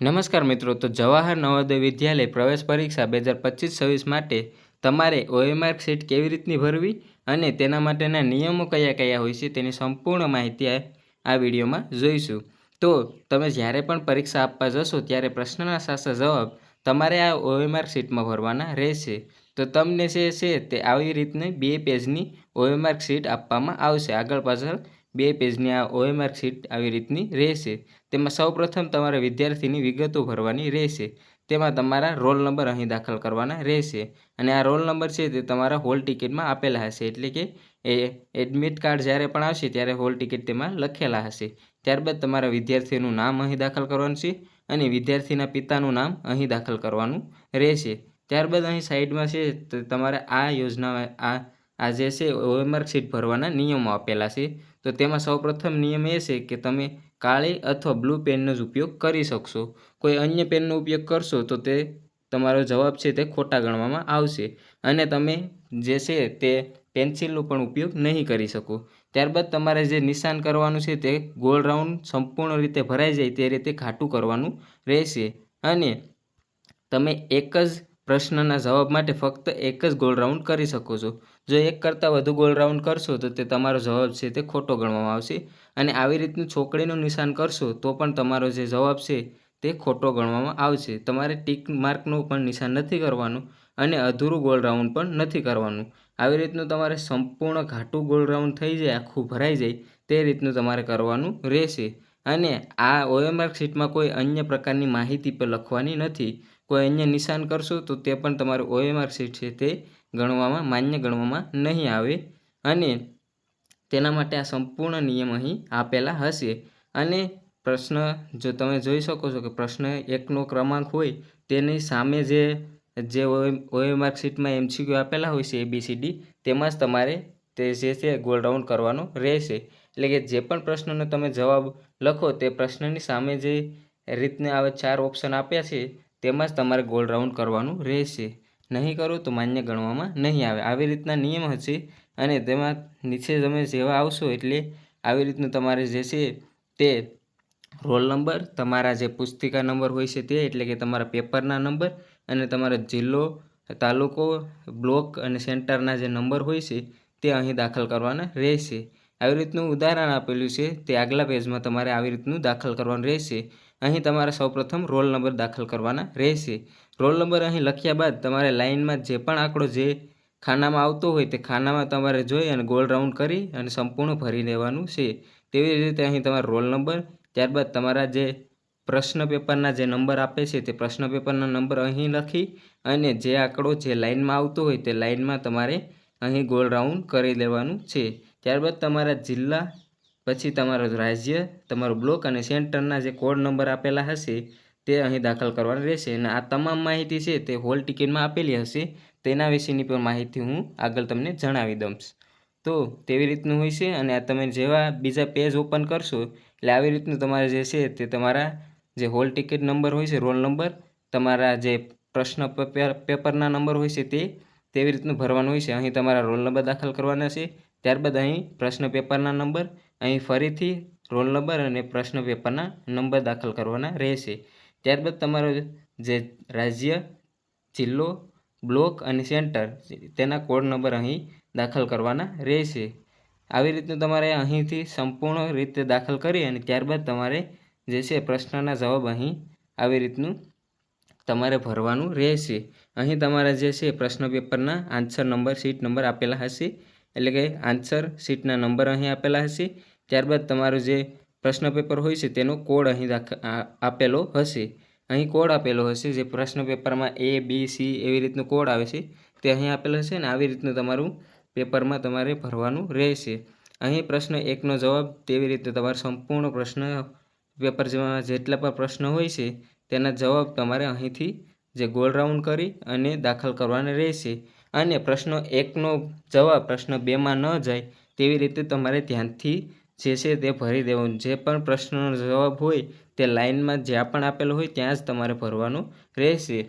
નમસ્કાર મિત્રો, તો જવાહર નવોદય વિદ્યાલય પ્રવેશ પરીક્ષા બે હજાર પચીસ છવ્વીસ માટે તમારે ઓએમઆર સીટ કેવી રીતની ભરવી અને તેના માટેના નિયમો કયા કયા હોય છે તેની સંપૂર્ણ માહિતી આ વિડીયોમાં જોઈશું. તો તમે જ્યારે પણ પરીક્ષા આપવા જશો, ત્યારે પ્રશ્નના સાચા જવાબ તમારે આ ઓએમઆર સીટમાં ભરવાના રહેશે. તો તમને જે છે તે આવી રીતની બે પેજની ઓએમઆર સીટ આપવામાં આવશે. આગળ પાછળ બે પેજની આ ઓએમઆર શીટ આવી રીતની રહેશે. તેમાં સૌપ્રથમ તમારે વિદ્યાર્થીની વિગતો ભરવાની રહેશે. તેમાં તમારા રોલ નંબર અહીં દાખલ કરવાના રહેશે. અને આ રોલ નંબર છે તે તમારા હોલ ટિકિટમાં આપેલા હશે. એટલે કે એ એડમિટ કાર્ડ જ્યારે પણ આવશે ત્યારે હોલ ટિકિટ તેમાં લખેલા હશે. ત્યારબાદ તમારા વિદ્યાર્થીનું નામ અહીં દાખલ કરવાનું છે અને વિદ્યાર્થીના પિતાનું નામ અહીં દાખલ કરવાનું રહેશે. ત્યારબાદ અહીં સાઈડમાં છે તો તમારે આ યોજના આ આ જે છે ઓએમઆર શીટ ભરવાના નિયમો આપેલા છે. તો તેમાં સૌપ્રથમ નિયમ એ છે કે તમે કાળી અથવા બ્લુ પેનનો જ ઉપયોગ કરી શકશો. કોઈ અન્ય પેનનો ઉપયોગ કરશો તો તે તમારો જવાબ છે તે ખોટા ગણવામાં આવશે અને તમે જે છે તે પેન્સિલનો પણ ઉપયોગ નહીં કરી શકો. ત્યારબાદ તમારે જે નિશાન કરવાનું છે તે ગોળ રાઉન્ડ સંપૂર્ણ રીતે ભરાઈ જાય તે રીતે ઘાટું કરવાનું રહેશે અને તમે એક જ પ્રશ્નના જવાબ માટે ફક્ત એક જ ગોળ રાઉન્ડ કરી શકો છો. જો એક કરતાં વધુ ગોલ રાઉન્ડ કરશો, તો તે તમારો જવાબ છે તે ખોટો ગણવામાં આવશે. અને આવી રીતનું છોકરીનું નિશાન કરશો, તો પણ તમારો જે જવાબ છે તે ખોટો ગણવામાં આવશે. તમારે ટીક માર્કનું પણ નિશાન નથી કરવાનું અને અધૂરું ગોલ રાઉન્ડ પણ નથી કરવાનું. આવી રીતનું તમારે સંપૂર્ણ ઘાટું ગોળ રાઉન્ડ થઈ જાય, આખું ભરાઈ જાય, તે રીતનું તમારે કરવાનું રહેશે. અને આ ઓએમઆર શીટમાં કોઈ અન્ય પ્રકારની માહિતી પર લખવાની નથી. કોઈ અન્ય નિશાન કરશો, તો તે પણ તમારું ઓએમઆર શીટ છે તે ગણવામાં, માન્ય ગણવામાં નહીં આવે અને તેના માટે આ સંપૂર્ણ નિયમ અહીં આપેલા હશે. અને પ્રશ્ન જો તમે જોઈ શકો છો કે પ્રશ્ન એકનો ક્રમાંક હોય, તેની સામે જે જે ઓએ માર્કશીટમાં એમસીક્યુ આપેલા હોય છે એબીસીડી તેમાં જ તમારે તે જે છે ગોલ રાઉન્ડ કરવાનો રહેશે. એટલે કે જે પણ પ્રશ્નનો તમે જવાબ લખો, તે પ્રશ્નની સામે જે રીતને આવા ચાર ઓપ્શન આપ્યા છે, તેમાં જ તમારે ગોલ રાઉન્ડ કરવાનું રહેશે. નહીં કરો તો માન્ય ગણવામાં નહીં આવે. આવી રીતના નિયમ હશે અને તેમાં નીચે તમે જેવા આવશો એટલે આવી રીતનું તમારે જે છે તે રોલ નંબર, તમારા જે પુસ્તિકા નંબર હોય છે તે, એટલે કે તમારા પેપરના નંબર અને તમારો જિલ્લો, તાલુકો, બ્લોક અને સેન્ટરના જે નંબર હોય છે તે અહીં દાખલ કરવાના રહેશે. આવી રીતનું ઉદાહરણ આપેલું છે તે આગલા પેજમાં તમારે આવી રીતનું દાખલ કરવાનું રહેશે. અહીં તમારે સૌપ્રથમ રોલ નંબર દાખલ કરવાના રહેશે. રોલ નંબર અહીં લખ્યા બાદ તમારે લાઇનમાં જે પણ આંકડો જે ખાનામાં આવતો હોય તે ખાનામાં તમારે જોઈ અને ગોળ રાઉન્ડ કરી અને સંપૂર્ણ ભરી દેવાનું છે. તેવી રીતે અહીં તમારો રોલ નંબર, ત્યારબાદ તમારા જે પ્રશ્ન પેપરના જે નંબર આપે છે તે પ્રશ્ન પેપરના નંબર અહીં લખી અને જે આંકડો જે લાઇનમાં આવતો હોય તે લાઇનમાં તમારે અહીં ગોળ રાઉન્ડ કરી દેવાનું છે. ત્યારબાદ તમારા જિલ્લા, પછી તમારો રાજ્ય, તમારો બ્લોક અને સેન્ટરના જે કોડ નંબર આપેલા હશે તે અહીં દાખલ કરવાની રહેશે અને આ તમામ માહિતી છે તે હોલ ટિકિટમાં આપેલી હશે. તેના વિશેની પણ માહિતી હું આગળ તમને જણાવી દઉં તો તેવી રીતનું હોય છે અને આ તમે જેવા બીજા પેજ ઓપન કરશો એટલે આવી રીતનું તમારે જે છે તે તમારા જે હોલ ટિકિટ નંબર હોય છે, રોલ નંબર, તમારા જે પ્રશ્ન પેપરના નંબર હોય છે તે, તેવી રીતનું ભરવાનું હોય છે. અહીં તમારા રોલ નંબર દાખલ કરવાના છે. ત્યારબાદ અહીં પ્રશ્ન પેપરના નંબર, અહીં ફરીથી રોલ નંબર અને પ્રશ્ન પેપરના નંબર દાખલ કરવાના રહેશે. ત્યારબાદ તમારો જે રાજ્ય, જિલ્લો, બ્લોક અને સેન્ટર, તેના કોડ નંબર અહીં દાખલ કરવાના રહેશે. આવી રીતનું તમારે અહીંથી સંપૂર્ણ રીતે દાખલ કરી અને ત્યારબાદ તમારે જે છે પ્રશ્નના જવાબ અહીં આવી રીતનું તમારે ભરવાનું રહેશે. અહીં તમારા જે છે પ્રશ્ન પેપરના આન્સર નંબર સીટ નંબર આપેલા હશે. એટલે કે આન્સર સીટના નંબર અહીં આપેલા હશે. ત્યારબાદ તમારું જે પ્રશ્ન પેપર હોય છે, તેનો કોડ અહીં આપેલો હશે. અહીં કોડ આપેલો હશે, જે પ્રશ્ન પેપરમાં એ, બી, સી એવી રીતનો કોડ આવે છે, તે અહીં આપેલો હશે ને આવી રીતનું તમારું પેપરમાં તમારે ભરવાનું રહેશે. અહીં પ્રશ્ન એકનો જવાબ તેવી રીતે તમારો સંપૂર્ણ પ્રશ્ન પેપર જેમાં જેટલા પણ પ્રશ્ન હોય છે, તેના જવાબ તમારે અહીંથી જે ગોળ રાઉન્ડ કરી અને દાખલ કરવાના રહેશે. અને પ્રશ્ન એકનો જવાબ પ્રશ્ન બેમાં ન જાય તેવી રીતે તમારે ધ્યાનથી જે છે તે ભરી દેવાનું. જે પણ પ્રશ્નનો જવાબ હોય તે લાઇનમાં જ્યાં પણ આપેલો હોય ત્યાં જ તમારે ભરવાનું રહેશે.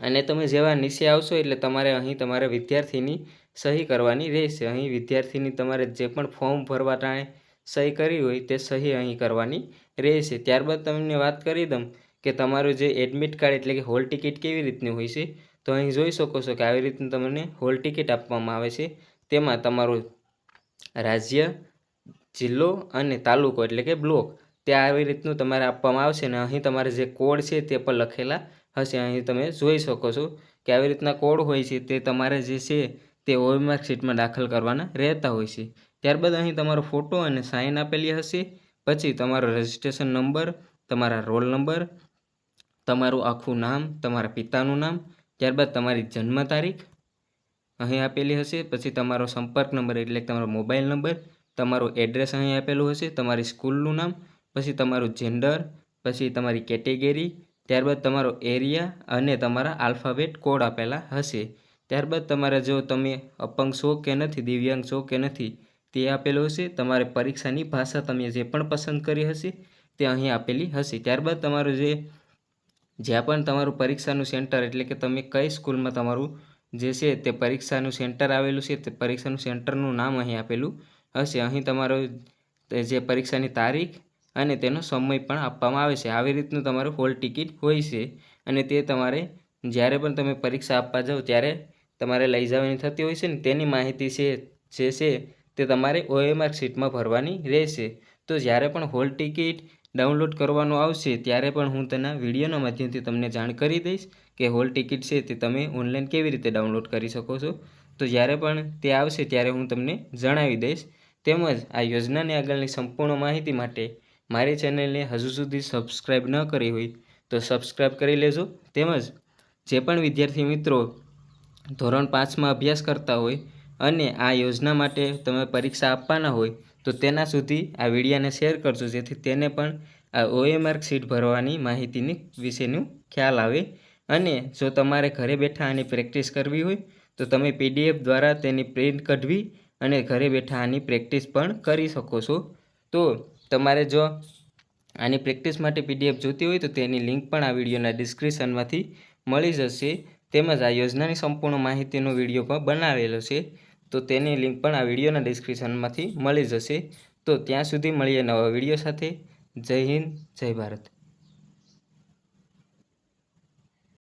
અને તમે જેવા નીચે આવશો એટલે તમારે અહીં તમારે વિદ્યાર્થીની સહી કરવાની રહેશે. અહીં વિદ્યાર્થીની તમારે જે પણ ફોર્મ ભરવા ટાણે સહી કરી હોય તે સહી અહીં કરવાની રહેશે. ત્યારબાદ તમને વાત કરી દઉં કે તમારું જે એડમિટ કાર્ડ એટલે કે હોલ ટિકિટ કેવી રીતની હોય છે, તો અહીં જોઈ શકો છો કે આવી રીતનું તમને હોલ ટિકિટ આપવામાં આવે છે. તેમાં તમારું રાજ્ય જિલ્લો અને તાલુકો એટલે કે બ્લોક. તે આવી રીતનું તમારે આપવામાં આવશે અને અહીં તમારે જે કોડ છે તે પણ લખેલા હશે. અહીં તમે જોઈ શકો છો કે આવી રીતના કોડ હોય છે તે તમારે જે છે તે ઓવીમાર્ક શીટમાં દાખલ કરવાના રહેતા હોય છે. ત્યારબાદ અહીં તમારો ફોટો અને સાઇન આપેલી હશે. પછી તમારો રજિસ્ટ્રેશન નંબર, તમારા રોલ નંબર, તમારું આખું નામ, તમારા પિતાનું નામ, ત્યારબાદ તમારી જન્મ તારીખ અહીં આપેલી હશે. પછી તમારો સંપર્ક નંબર એટલે તમારો મોબાઈલ નંબર તમારું એડ્રેસ અહીં આપેલું હશે, તમારી સ્કૂલનું નામ, પછી તમારું જેન્ડર પછી તમારી કેટેગરી ત્યારબાદ તમારો એરિયા અને તમારા આલ્ફાબેટ કોડ આપેલા હશે. ત્યારબાદ તમારે જો તમે અપંગ છો કે નથી, દિવ્યાંગ છો કે નથી, તે આપેલું હશે. તમારે પરીક્ષાની ભાષા તમે જે પણ પસંદ કરી હશે, તે અહીં આપેલી હશે. ત્યારબાદ તમારું જે, જ્યાં પણ તમારું પરીક્ષાનું સેન્ટર એટલે કે તમે કઈ સ્કૂલમાં તમારું જે છે તે પરીક્ષાનું સેન્ટર આવેલું છે, તે પરીક્ષાનું સેન્ટરનું નામ અહીં આપેલું હશે. અહીં તમારો જે પરીક્ષાની તારીખ અને તેનો સમય પણ આપવામાં આવે છે. આવી રીતનું તમારું હોલ ટિકિટ હોય છે અને તે તમારે જ્યારે પણ તમે પરીક્ષા આપવા જાઓ ત્યારે તમારે લઈ જવાની થતી હોય છે ને તેની માહિતી છે, જે છે તે તમારે ઓએમઆર શીટમાં ભરવાની રહેશે. તો જ્યારે પણ હોલ ટિકિટ ડાઉનલોડ કરવાનું આવશે ત્યારે પણ હું તેના વિડીયોના માધ્યમથી તમને જાણ કરી દઈશ કે હોલ ટિકિટ છે તે તમે ઓનલાઈન કેવી રીતે ડાઉનલોડ કરી શકો છો. તો જ્યારે પણ તે આવશે ત્યારે હું તમને જણાવી દઈશ તેમજ આ યોજનાની આગળની સંપૂર્ણ માહિતી માટે મારી ચેનલને હજુ સુધી સબસ્ક્રાઈબ ન કરી હોય તો સબસ્ક્રાઈબ કરી લેજો. તેમજ જે પણ વિદ્યાર્થી મિત્રો ધોરણ પાંચમાં અભ્યાસ કરતા હોય અને આ યોજના માટે તમે પરીક્ષા આપવાના હોય તો તેના સુધી આ વિડીયાને શેર કરજો, જેથી તેને પણ આ ઓએમઆર શીટ ભરવાની માહિતીની વિશેનું ખ્યાલ આવે. અને જો તમારે ઘરે બેઠા આની પ્રેક્ટિસ કરવી હોય તો તમે પીડીએફ દ્વારા તેની પ્રિન્ટ કઢવી અને ઘરે બેઠા આની પ્રેક્ટિસ પણ કરી શકો છો. તો તમારે જો આની પ્રેક્ટિસ માટે પીડીએફ જોતી હોય તો તેની લિંક પણ આ વિડીયોના ડિસ્ક્રિપ્શનમાંથી મળી જશે. તેમજ આ યોજનાની સંપૂર્ણ માહિતીનો વીડિયો પણ બનાવેલો છે. તો તેની લિંક પણ આ વિડીયોના ડિસ્ક્રિપ્શનમાંથી મળી જશે. તો ત્યાં સુધી મળીએ નવા વીડિયો સાથે. જય હિન્દ, જય ભારત.